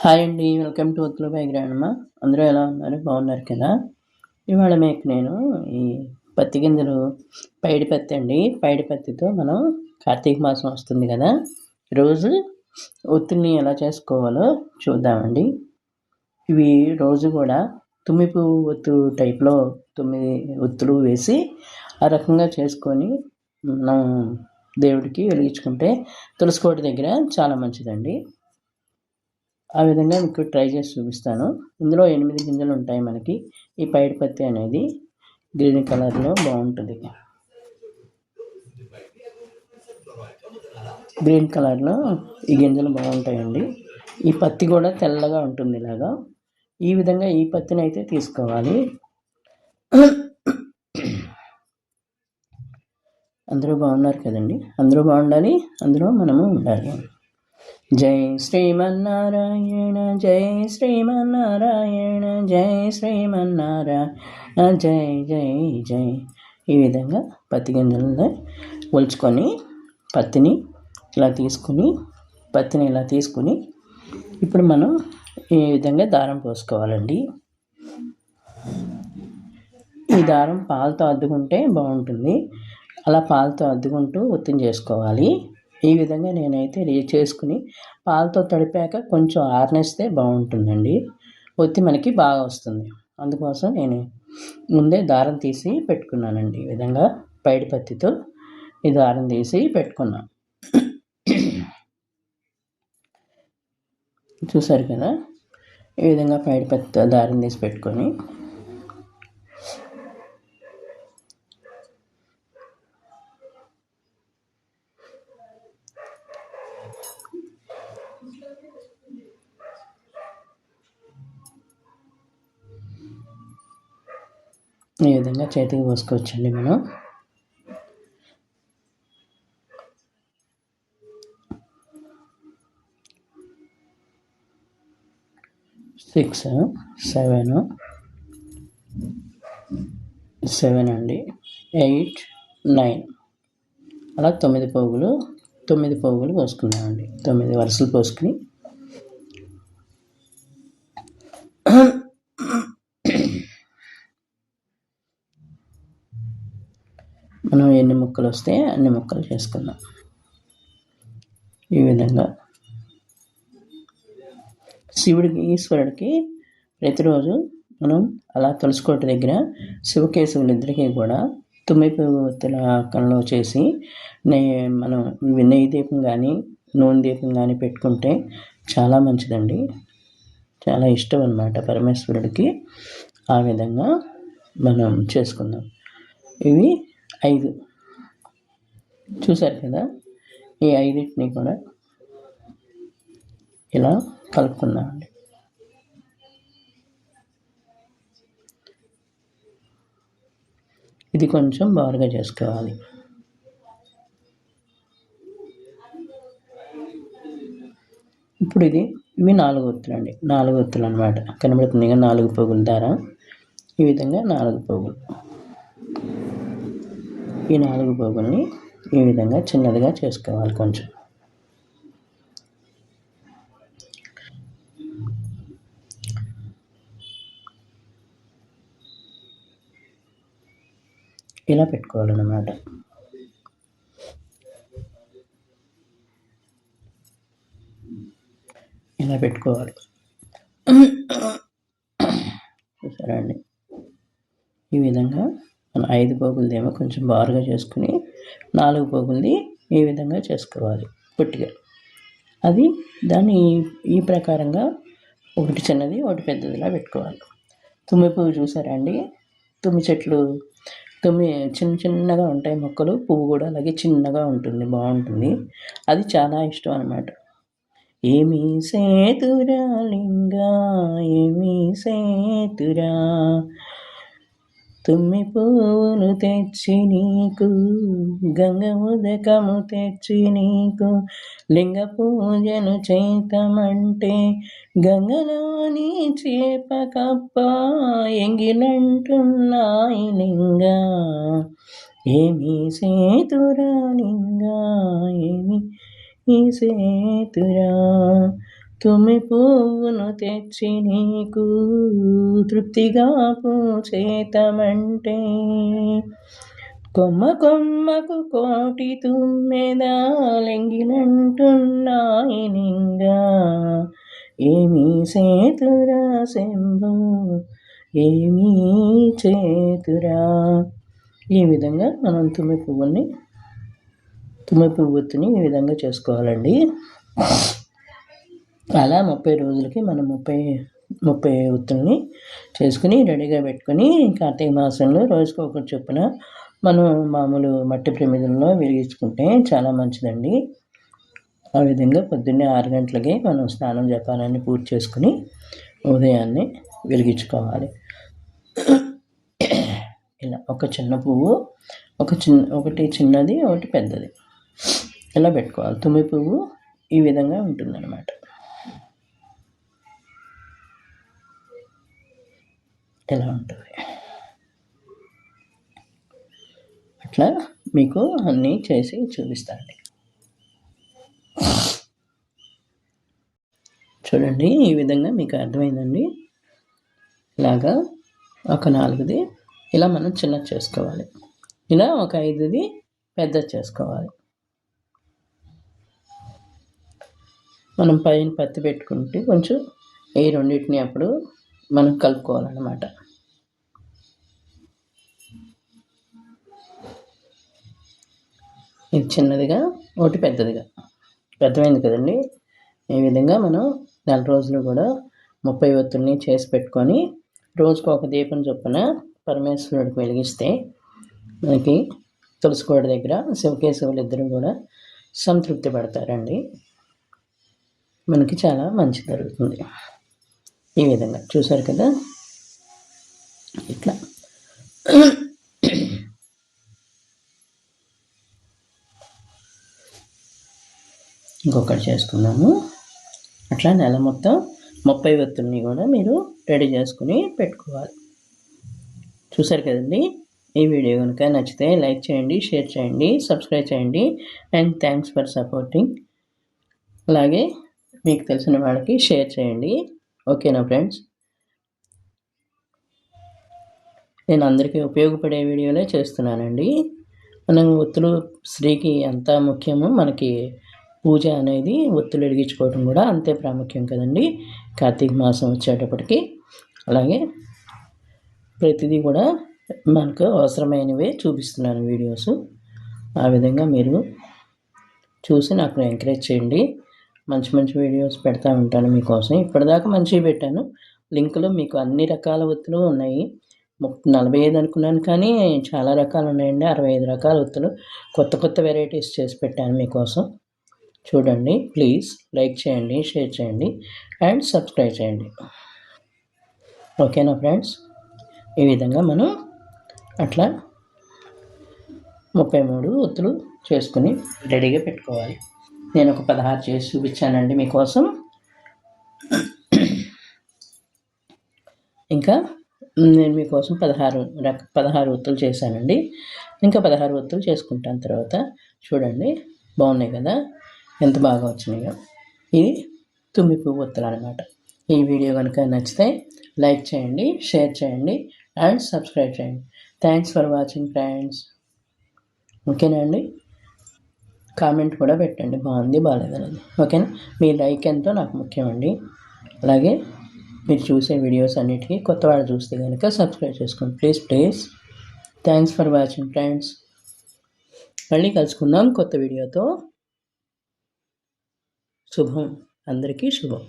Hi అండి welcome to ఉత్తుల గ్రాండమ్మ అందరూ ఎలా ఉన్నారు? బాగున్నారు కదా? ఇవాళ మీకు నేను ఈ పత్తి గింజలు పైడి పత్తి అండి. పైడి పత్తితో మనం కార్తీక మాసం వస్తుంది కదా? రోజు ఒత్తిడిని ఎలా చేసుకోవాలో చూద్దామండి. ఇవి రోజు కూడా తుమ్మిపు ఒత్తు టైప్లో తొమ్మిది ఒత్తులు వేసి ఆ రకంగా చేసుకొని మనం దేవుడికి వెలిగించుకుంటే తులసికోట దగ్గర చాలా మంచిదండి. ఆ విధంగా మీకు ట్రై చేసి చూపిస్తాను. ఇందులో ఎనిమిది గింజలు ఉంటాయి మనకి. ఈ పైడి పత్తి అనేది గ్రీన్ కలర్లో బాగుంటుంది. గ్రీన్ కలర్లో ఈ గింజలు బాగుంటాయండి. ఈ పత్తి కూడా తెల్లగా ఉంటుంది ఇలాగా. ఈ విధంగా ఈ పత్తిని అయితే తీసుకోవాలి. అందరూ బాగున్నారు కదండి? అందరూ బాగుండాలి అందులో మనము ఉండాలి. జై శ్రీమన్నారాయణ జై శ్రీమన్నారాయణ జై శ్రీమన్నారాయణ జై జై జై. ఈ విధంగా పత్తి గింజలను ఒలుచుకొని పత్తిని ఇలా తీసుకుని పత్తిని ఇలా తీసుకుని ఇప్పుడు మనం ఈ విధంగా దారం పోసుకోవాలండి. ఈ దారం పాలతో అద్దుకుంటే బాగుంటుంది. అలా పాలతో అద్దుకుంటూ ఒత్తిడి చేసుకోవాలి. ఈ విధంగా నేనైతే రీ చేసుకుని పాలతో తడిపాక కొంచెం ఆరనేస్తే బాగుంటుందండి. ఒత్తి మనకి బాగా వస్తుంది. అందుకోసం నేను ముందే దారం తీసి పెట్టుకున్నానండి. ఈ విధంగా పైడి పత్తితో ఈ దారం తీసి పెట్టుకున్నాను చూసారు కదా? ఈ విధంగా పైడి పత్తితో దారం తీసి పెట్టుకొని ఈ విధంగా చేతికి పోసుకోవచ్చండి మనం. సిక్స్ సెవెన్ సెవెన్ అండి. Eight nine. అలా తొమ్మిది పోగులు తొమ్మిది పోగులు పోసుకున్నామండి. తొమ్మిది వరుసలు పోసుకుని మనం ఎన్ని ముక్కలు వస్తే అన్ని ముక్కలు చేసుకుందాం. ఈ విధంగా. శివుడికి ఈశ్వరుడికి ప్రతిరోజు మనం అలా తులసికోట దగ్గర శివకేశవులిద్దరికీ కూడా తుమ్మిపువ్వుల కళ్ళలో చేసి నే మనం నెయ్యి దీపం కానీ నూనె దీపం కానీ పెట్టుకుంటే చాలా మంచిదండి. చాలా ఇష్టం అనమాట పరమేశ్వరుడికి. ఆ విధంగా మనం చేసుకుందాం. ఇవి ఐదు. చూసారు కదా? ఈ ఐదింటిని కూడా ఇలా కలుపుకున్నామండి ఇది కొంచెం బారుగా చేసుకోవాలి. ఇప్పుడు ఇది ఇవి నాలుగు ఒత్తులు అండి. నాలుగు ఒత్తులు అనమాట కనబడుతుంది నాలుగు పోగులు దారా? ఈ విధంగా నాలుగు పోగులు. ఈ నాలుగు పోగుల్ని ఈ విధంగా చిన్నదిగా చేసుకోవాలి కొంచెం. ఇలా పెట్టుకోవాలన్నమాట. ఇలా పెట్టుకోవాలి. సరే అండి? ఈ విధంగా మనం ఐదు పోగులదేమో కొంచెం బారుగా చేసుకుని నాలుగు పోగులది ఈ విధంగా చేసుకోవాలి పొట్టిగా. అది దాన్ని ఈ ప్రకారంగా ఒకటి చిన్నది ఒకటి పెద్దదిలా పెట్టుకోవాలి. తుమ్మి పువ్వు చూసారా అండి? తుమ్మి చెట్లు తుమ్మి చిన్న చిన్నగా ఉంటాయి మొక్కలు పువ్వు కూడా అలాగే చిన్నగా ఉంటుంది బాగుంటుంది. అది చాలా ఇష్టం అనమాట ఏమి సేతురా లింగా ఏమి సేతురా తుమ్మి పువ్వులు తెచ్చి నీకు గంగ ఉదకము తెచ్చి నీకు. లింగ పూజను చేతమంటే గంగలోని చేప కప్ప ఎంగిలంటున్నాయి లింగ. ఏమి సేతురా లింగ ఏమి ఈ సేతురా తుమ్మి పువ్వును తెచ్చి నీకు తృప్తిగా పూచేతమంటే. కొమ్మ కొమ్మకు కోటి తుమ్మెదాలెంగిలంటున్నాయి నింగా. ఏమీ సేతురా శంభు ఏమీ చేతురా. ఈ విధంగా మనం తుమ్మి పువ్వుని తుమ్మి పువ్వుని ఈ విధంగా చేసుకోవాలండి. అలా ముప్పై రోజులకి మనం ముప్పై ముప్పై ఒత్తుల్ని చేసుకుని రెడీగా పెట్టుకుని కార్తీక మాసంలో రోజుకు ఒకటి చొప్పున మనం మామూలు మట్టి ప్రమిదల్లో వెలిగించుకుంటే చాలా మంచిదండి. ఆ విధంగా పొద్దున్నే ఆరు గంటలకే మనం స్నానం జపానాన్ని పూర్తి చేసుకుని ఉదయాన్నే వెలిగించుకోవాలి. ఇలా ఒక చిన్న పువ్వు ఒక చిన్న ఒకటి చిన్నది ఒకటి పెద్దది. ఇలా పెట్టుకోవాలి. తుమ్మి పువ్వు ఈ విధంగా ఉంటుందన్నమాట. ఇలా ఉంటుంది. అట్లా మీకు అన్నీ చేసి చూపిస్తానండి చూడండి ఈ విధంగా మీకు అర్థమైందండి. ఇలాగా ఒక నాలుగుది ఇలా మనం చిన్న చేసుకోవాలి. ఇలా ఒక ఐదుది పెద్ద చేసుకోవాలి. మనం పైన పత్తి పెట్టుకుంటే కొంచెం ఈ రెండింటిని అప్పుడు మనం కలుపుకోవాలన్నమాట. ఇది చిన్నదిగా ఒకటి పెద్దదిగా. పెద్దమైంది కదండి? ఈ విధంగా మనం నెల రోజులు కూడా ముప్పై ఒత్తుల్ని చేసి పెట్టుకొని రోజుకు ఒక దీపం చొప్పున పరమేశ్వరుడికి వెలిగిస్తే మనకి తులసికోట దగ్గర శివకేశవులు ఇద్దరు కూడా సంతృప్తి పడతారండి. మనకి చాలా మంచి జరుగుతుంది. ఈ విధంగా చూసారు కదా? ఇట్లా. ఇంకొకటి చేసుకున్నాము అట్లా నెల మొత్తం ముప్పై ఒత్తుల్ని కూడా మీరు రెడీ చేసుకుని పెట్టుకోవాలి. చూసారు కదండి? ఈ వీడియో కనుక నచ్చితే లైక్ చేయండి షేర్ చేయండి సబ్స్క్రైబ్ చేయండి. And thanks for supporting. అలాగే మీకు తెలిసిన వాళ్ళకి షేర్ చేయండి. ఓకేనా ఫ్రెండ్స్? నేను అందరికీ ఉపయోగపడే వీడియోలే చేస్తున్నానండి. మనం ఒత్తులు స్త్రీకి ఎంత ముఖ్యమో మనకి పూజ అనేది ఒత్తులు వెలిగించుకోవడం కూడా అంతే ప్రాముఖ్యం కదండి. కార్తీక మాసం వచ్చేటప్పటికి. అలాగే ప్రతిదీ కూడా మనకు అవసరమైనవే చూపిస్తున్నాను వీడియోస్. ఆ విధంగా మీరు చూసి నాకు ఎంకరేజ్ చేయండి. మంచి మంచి వీడియోస్ పెడతా ఉంటాను మీకోసం. ఇప్పటిదాకా మంచివి పెట్టాను. లింకులో మీకు అన్ని రకాల ఒత్తులు ఉన్నాయి. నలభై ఐదు అనుకున్నాను కానీ చాలా రకాలు ఉన్నాయండి. అరవై ఐదు రకాల ఒత్తులు. కొత్త కొత్త వెరైటీస్ చేసి పెట్టాను మీకోసం. చూడండి. ప్లీజ్ లైక్ చేయండి షేర్ చేయండి అండ్ సబ్స్క్రైబ్ చేయండి. ఓకేనా ఫ్రెండ్స్? ఈ విధంగా మనం అట్లా ముప్పై మూడు ఒత్తులు చేసుకుని రెడీగా పెట్టుకోవాలి. నేను ఒక పదహారు చేసి చూపించానండి మీకోసం. ఇంకా నేను మీకోసం పదహారు రక పదహారు ఒత్తులు చేశానండి. ఇంకా పదహారు ఒత్తులు చేసుకుంటాను తర్వాత. చూడండి బాగున్నాయి కదా? ఎంత బాగా వచ్చినాయో. ఇది తుమ్మి పువ్వు ఒత్తులు అనమాట ఈ వీడియో కనుక నచ్చితే లైక్ చేయండి షేర్ చేయండి అండ్ సబ్స్క్రైబ్ చేయండి. Thanks for watching friends. ఓకేనా అండి? కామెంట్ కూడా పెట్టండి. బాగుంది బాగాలేదనేది ఓకేనా? మీ లైక్ ఎంతో నాకు ముఖ్యమండి. అలాగే మీరు చూసే వీడియోస్ అన్నిటికీ కొత్త వాళ్ళు చూస్తే కనుక సబ్స్క్రైబ్ చేసుకోండి. Please please. Thanks for watching friends మళ్ళీ కలుసుకుందాం కొత్త వీడియోతో. శుభం. అందరికీ శుభం.